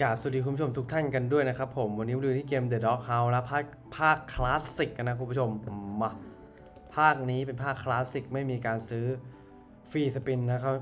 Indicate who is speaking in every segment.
Speaker 1: กราบสวัสดีคุณผู้ชมทุกท่านกันด้วยนะครับผมวันนี้มาดูที่เกม The Dog House นะภาคภาคคลาสสิกกันนะคุณผู้ชมมาภาคนี้เป็นภาคคลาสสิกไม่มีการซื้อฟรีสปินนะครับ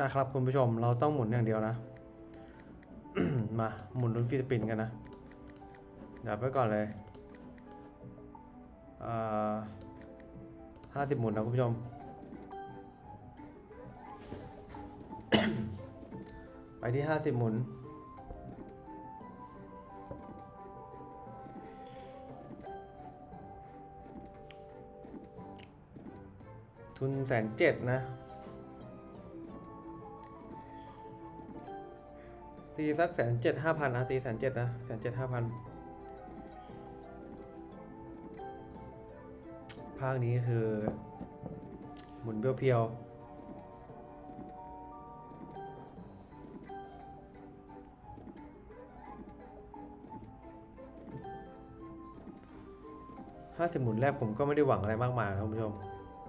Speaker 1: นะครับคุณผู้ชมเราต้องหมุนอย่างเดียวนะ มาหมุนลุ้นฟรีสปินกันนะเดี๋ยวไปก่อนเลยห้าสิบหมุนนะคุณผู้ชม ไปที่ห้าสิบหมุน ทุนแสนเจ็ดนะ ตีสักแสนเจ็ดห้าพันนะตีแสนเจ็ดนะแสนเจ็ดห้าพันภาคนี้คือ หมุนเพียวๆห้าสิบหมุนแรกผมก็ไม่ได้หวังอะไรมากมายนะคุณผู้ชม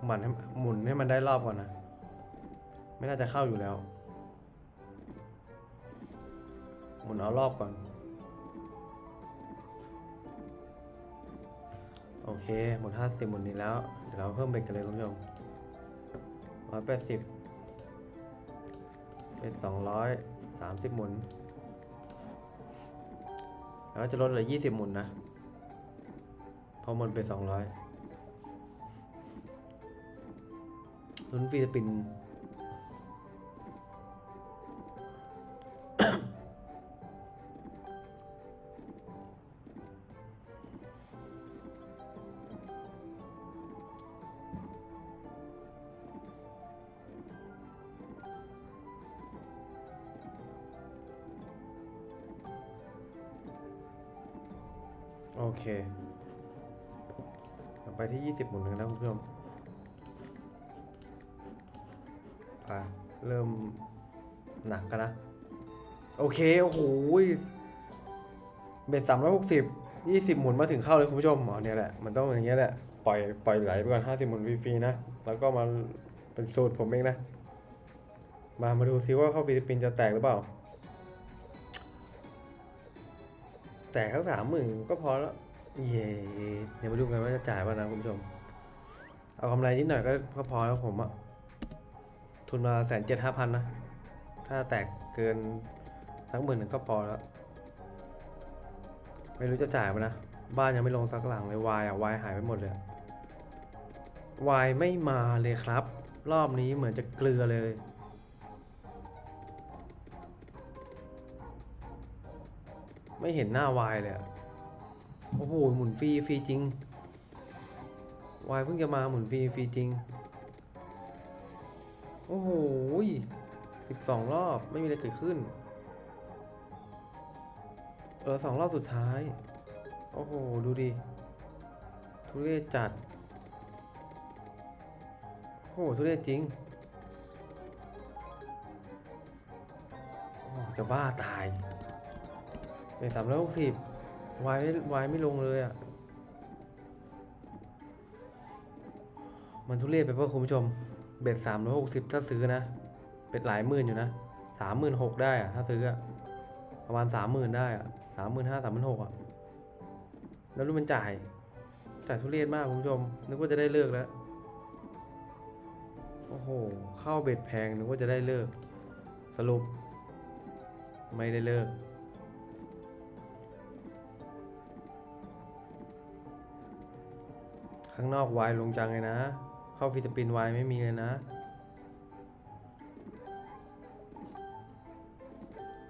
Speaker 1: หมันให้หมุนให้มันได้รอบก่อนนะ ไม่น่าจะเข้าอยู่แล้ว หมุนเอารอบก่อน โอเค หมุนห้าสิบหมุนนี้แล้ว เดี๋ยวเราเพิ่มเบ็ดกันเลยคุณผู้ชมร้อยแปดสิบเป็นสองร้อยสามสิบหมุน แล้วจะลดเหลือยี่สิบหมุนนะ พอหมุนไปสองร้อย ลุ้นฟิลิปปินส์โอเค ต่อไปที่ 20 หมุนหนึ่งนะคุณผู้ชม เริ่มหนักกันนะ โอเค โอ้โหเบ็ดสามร้อยหกสิบยี่สิบหมุนมาถึงเข้าเลยคุณผู้ชมอ๋อเนี่ยแหละ มันต้องอย่างเงี้ยแหละ ปล่อยปล่อยไหลไปก่อนห้าสิบหมุนฟรีๆนะ แล้วก็มาเป็นสูตรผมเองนะ มามาดูซิว่าเข้าฟิลิปปินส์จะแตกหรือเปล่า แตกทั้งสามหมื่นก็พอแล้ว เย่เดี๋ยวมาดูกันว่าจะจ่ายป่ะนะคุณผู้ชม เอากำไรนิดหน่อยก็ก็พอแล้วผมอะ ทุนมาแสนเจ็ดห้าพันนะ ถ้าแตกเกินสักหมื่นหนึ่งก็พอแล้ว ไม่รู้จะจ่ายไหมนะ บ้านยังไม่ลงสักหลังเลยวายอะวายหายไปหมดเลยวายไม่มาเลยครับ รอบนี้เหมือนจะเกลือเลยไม่เห็นหน้าวายเลยโอ้โห หมุนฟรีฟรีจริง วายเพิ่งจะมาหมุนฟรีฟรีจริง โอ้โหสิบสองรอบไม่มีอะไรเกิดขึ้น เออสองรอบสุดท้าย โอ้โห ดูดิ ทุเรศจัด โอ้โห ทุเรศจริง โอ้จะบ้าตายเป็นสามร้อยหกสิบวายไม่วายไม่ลงเลยอะ มันทุเรศไปป่ะคุณผู้ชม เบ็ดสามร้อยหกสิบถ้าซื้อนะเบ็ดหลายหมื่นอยู่นะสามหมื่นหกได้อะถ้าซื้ออะประมาณสามหมื่นได้อะสามหมื่นห้าสามหมื่นหกอะแล้วรู้มันจ่ายจ่ายทุเรศมากคุณผู้ชม นึกว่าจะได้เลิกแล้ว โอ้โห เข้าเบ็ดแพงนึกว่าจะได้เลิก สรุป ไม่ได้เลิกข้างนอกวายลงจังเลยนะ เข้าฟิลิปปินส์วายไม่มีเลยนะ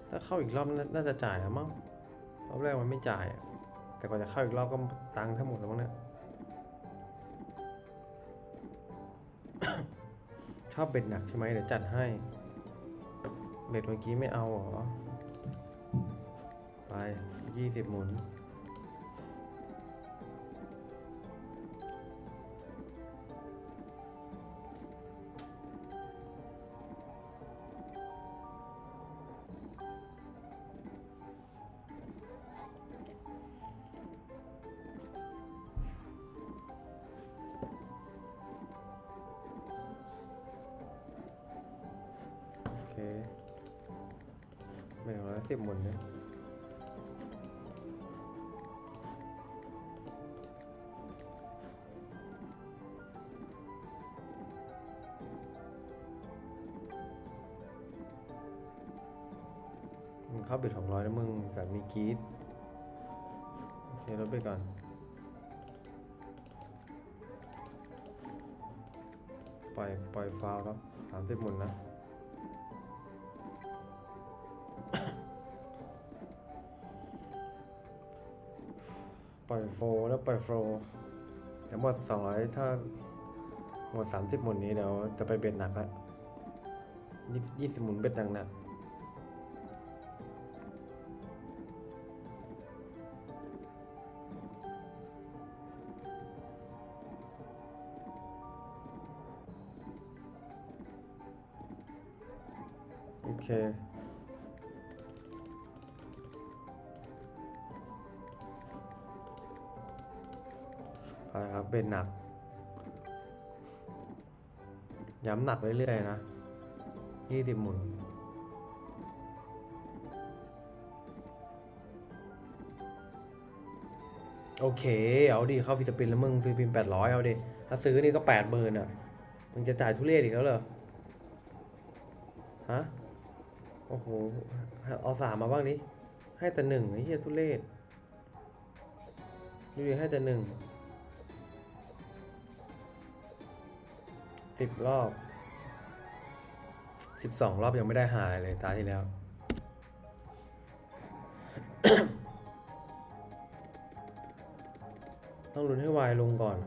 Speaker 1: ถ้าเข้าอีกรอบน่าจะจ่ายแล้วมั้งรอบแรกมันไม่จ่าย แต่กว่าจะเข้าอีกรอบก็ตังค์ทั้งหมดแล้วมั้งเนี่ยชอบเบ็ดหนักใช่ไหมเดี๋ยวจัดให้ เบ็ดเมื่อกี้ไม่เอาหรอ ไปยี่สิบหมุน สิบหมุนนะมึงเข้าบิดองร้อยแล้วมึงกับมีกีดโอเคลดไปก่อนปล่อยปล่อยฟาวครับสามสิบหมุนนะ ปล่อยโฟร์แล้วปล่อยโฟร์เดี๋ยวหมดสองร้อยถ้าหมดสามสิบหมุนนี้เดี๋ยวจะไปเบ็ดหนักละยี่สิบหมุนเบ็ดหนักหนักโอเค ครับเบ็ดหนัก ย้ำหนักเรื่อยๆนะยี่สิบหมุนโอเค เอาดิ เข้าฟิลิปปินส์แล้วมึงฟิลิปปินส์แปดร้อยเอาดิ ถ้าซื้อนี่ก็แปดหมื่นอะ มึงจะจ่ายทุเรศอีกแล้วเหรอ ฮะ โอ้โห เอาสามมาบ้างดิให้แต่หนึ่งไอ้เหี้ยทุเรศดูดิให้แต่หนึ่ง สิบรอบสิบสองรอบยังไม่ได้หาอะไรเลยตาที่แล้ว ต้องลุ้นให้วายลงก่อน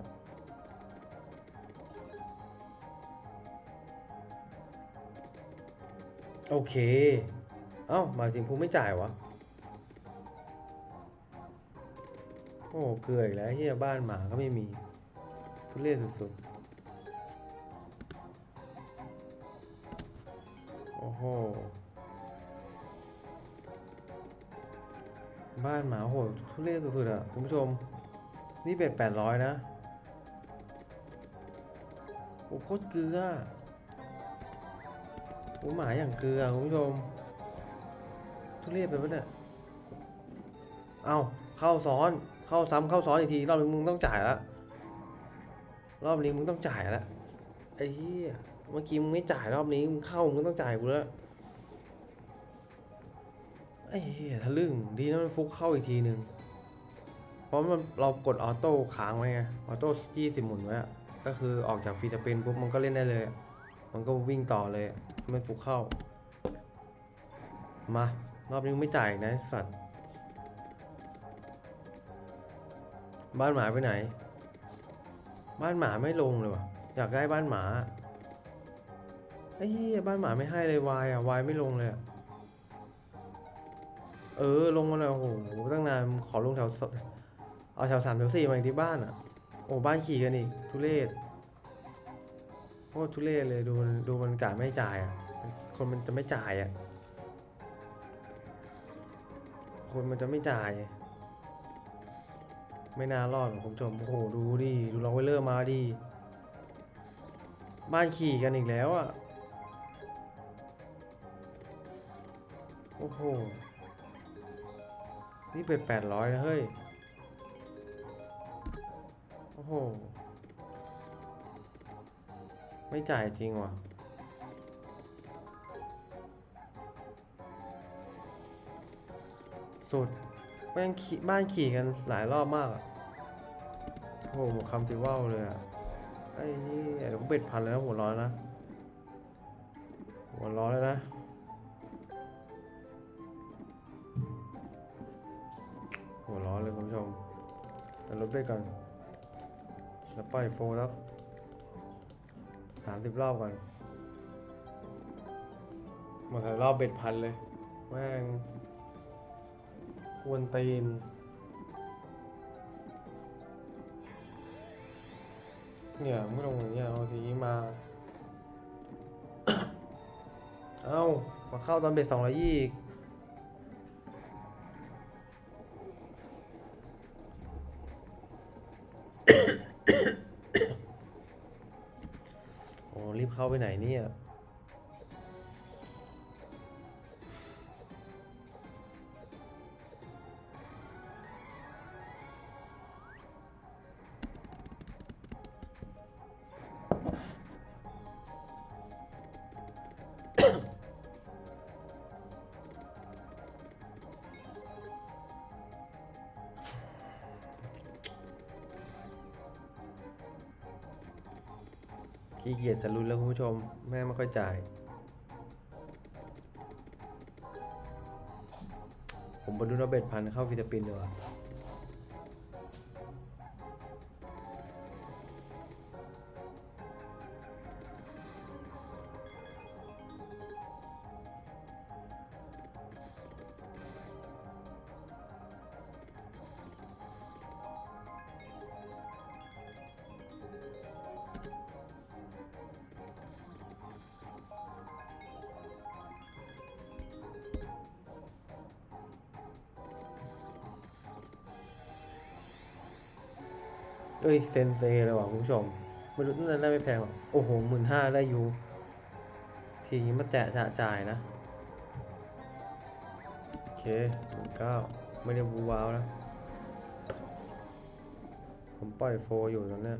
Speaker 1: โอเค เอ้า มาจริงพูไม่จ่ายวะ โอ้ เกลืออีกแล้วเฮียบ้านหมาก็ไม่มีทุเรศสุดๆ โอ้โห บ้านหมาโหดทุเรศสุดๆอะ คุณผู้ชม นี่เป็ดแปดร้อยนะ โอ้โคตรเกลือโอ้หมาอย่างเกลือคุณผู้ชม ทุเรศไปปะเนี่ย เอาเข้าซ้อน เข้าซ้ำเข้าซ้อนอีกที รอบนี้มึงต้องจ่ายละรอบนี้มึงต้องจ่ายละไอ้เหี้ย เมื่อกี้มึงไม่จ่ายรอบนี้มึงเข้ามึงก็ต้องจ่ายกูแล้วไอ้เหี้ยทะลึ่งดีนะมันฟุกเข้าอีกทีหนึ่งเพราะมันเรากดออโต้ค้างไว้ไงออโต้ยี่สิบหมุนไว้ก็คือออกจากฟีจะเป็นปุ๊บมันก็เล่นได้เลย มันก็วิ่งต่อเลยไม่ฟุกเข้า มารอบนี้ไม่จ่ายนะสัตว์ บ้านหมาไปไหน บ้านหมาไม่ลงเลยวะอยากได้บ้านหมา อ้เหี้ยบ้านหมาไม่ให้เลยวายอะวายไม่ลงเลยอะเออลงมาเลยโอ้โหตั้งนานขอลงแถวสเอาแถวสามแถวสี่มาอีกที่บ้านอะ โอ้บ้านขี่กันอีกทุเรศโคตรทุเรศเลยดูมันดูมันกะไม่จ่ายอะคนมันจะไม่จ่ายอะคนมันจะไม่จ่าย ไม่น่ารอดหรอกคุณผู้ชมโอ้โหดูดิดูลองไวเลอร์มาดิบ้านขี่กันอีกแล้วอะ โอ้โห นี่เป็นแปดร้อยเฮ้ย โอ้โห ไม่จ่ายจริงว่ะสุดแม่งขี่บ้านขี่กันหลายรอบมากอะโอ้โหหมดคำสิว่าวเลยอะไอ้นี่เดี๋ยวก็เบ็ดพันแล้วนะหัวร้อนนะ หัวร้อนแล้วนะ แต่ลดไปก่อนแล้วปล่อยโฟร์แล้วสามสิบรอบก่อนหมดแล้วรอบเบ็ดพันเลย แม่งควนตีนเนี่ยไม่ลงอย่างเงี้ยเอาทีนี้มา เอ้า มาเข้าตอนเบ็ดสองร้อยยี่อีก เข้าไปไหนเนี่ย ขี้เกียจจะรุนแล้วคุณผู้ชม แม่ไม่ค่อยจ่าย ผมบรรลุนเบ็ดพันเข้าฟิลิปปินส์ดีกว่า เอ้ยเซนเซเลยว่ะคุณผู้ชมไม่รู้น่าจะได้ไม่แพงหรอกโอ้โหหมื่นห้าได้อยู่ทีนี้มาแจกจ่ายนะโอเคหมื่นเก้าไม่ได้บูว้าวนะ ผมปล่อยโฟอยู่ตอนเนี้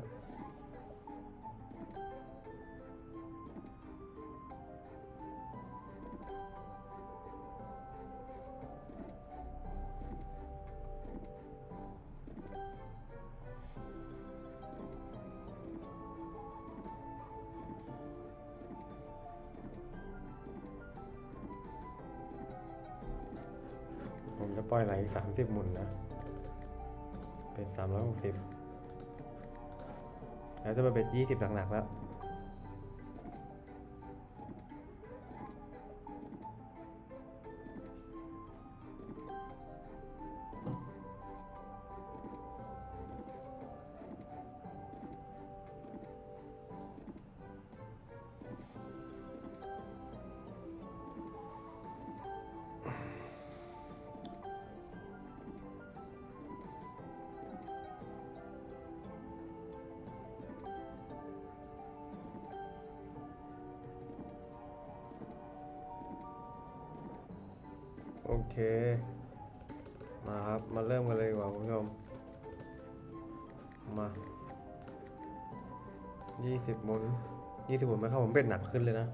Speaker 1: ล่อยไหลสามสิบหมุนนะ เป็นสามร้อยหกสิบแล้วจะมาเป็นยี่สิบหนักๆแล้ว โอเค มาครับ มาเริ่มกันเลยดีกว่าคุณผู้ชม มายี่สิบหมุนยี่สิบหมุนไหมครับผมเบ็ดหนักขึ้นเลยนะ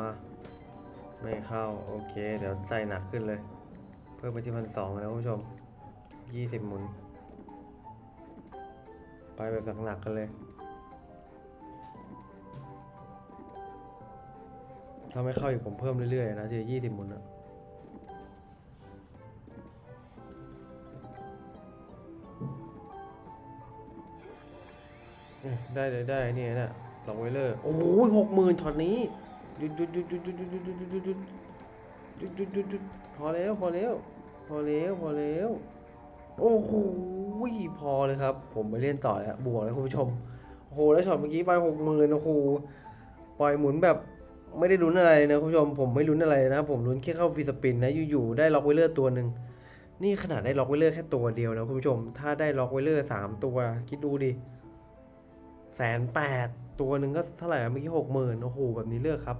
Speaker 1: มา ไม่เข้า โอเค เดี๋ยวใส่หนักขึ้นเลย เพิ่มไปที่พันสองแล้วคุณผู้ชมยี่สิบหมุน ไปแบบหนักๆกันเลย ถ้าไม่เข้าอีกผมเพิ่มเรื่อยๆนะทียี่สิบหมุนอะเอ้ได้ได้เนี่ยนะลองไว้เลยโอ้โหหกหมื่นช็อตนี้ หยุดหยุดหยุดหยุดหยุดหยุดหยุดหยุดหยุดหยุดหยุดหยุดหยุดหยุดพอแล้วพอแล้วพอแล้วพอแล้วโอ้โหพอเลยครับ ผมไปเล่นต่อแล้วบวกแล้วคุณผู้ชมโอ้โหแล้วช็อตเมื่อกี้ไปหกหมื่นโอ้โหปล่อยหมุนแบบไม่ได้ลุ้นอะไรนะคุณผู้ชมผมไม่ลุ้นอะไรนะผมลุ้นแค่เข้าฟีสปินนะอยู่ๆได้ล็อกไวเลอร์ตัวหนึ่งนี่ขนาดได้ล็อกไวเลอร์แค่ตัวเดียวนะคุณผู้ชม ถ้าได้ล็อกไวเลอร์สามตัว คิดดูดิแสนแปด ตัวหนึ่งก็เท่าไหร่เมื่อกี้หกหมื่นโอ้โหแบบนี้เลือกครับ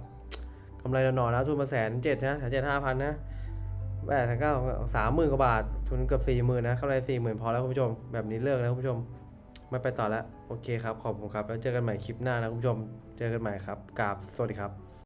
Speaker 1: กำไรหนอนๆนะทุนมาแสนเจ็ดนะแสนเจ็ดห้าพันนะแปดแสนเก้าสามหมื่นกว่าบาท ทุนเกือบสี่หมื่นนะกำไรสี่หมื่นพอแล้วคุณผู้ชม แบบนี้เลิกแล้วคุณผู้ชมไม่ไปต่อแล้ว โอเคครับ ขอบคุณครับ แล้วเจอกันใหม่คลิปหน้านะคุณผู้ชม เจอกันใหม่ครับกราบสวัสดีครับ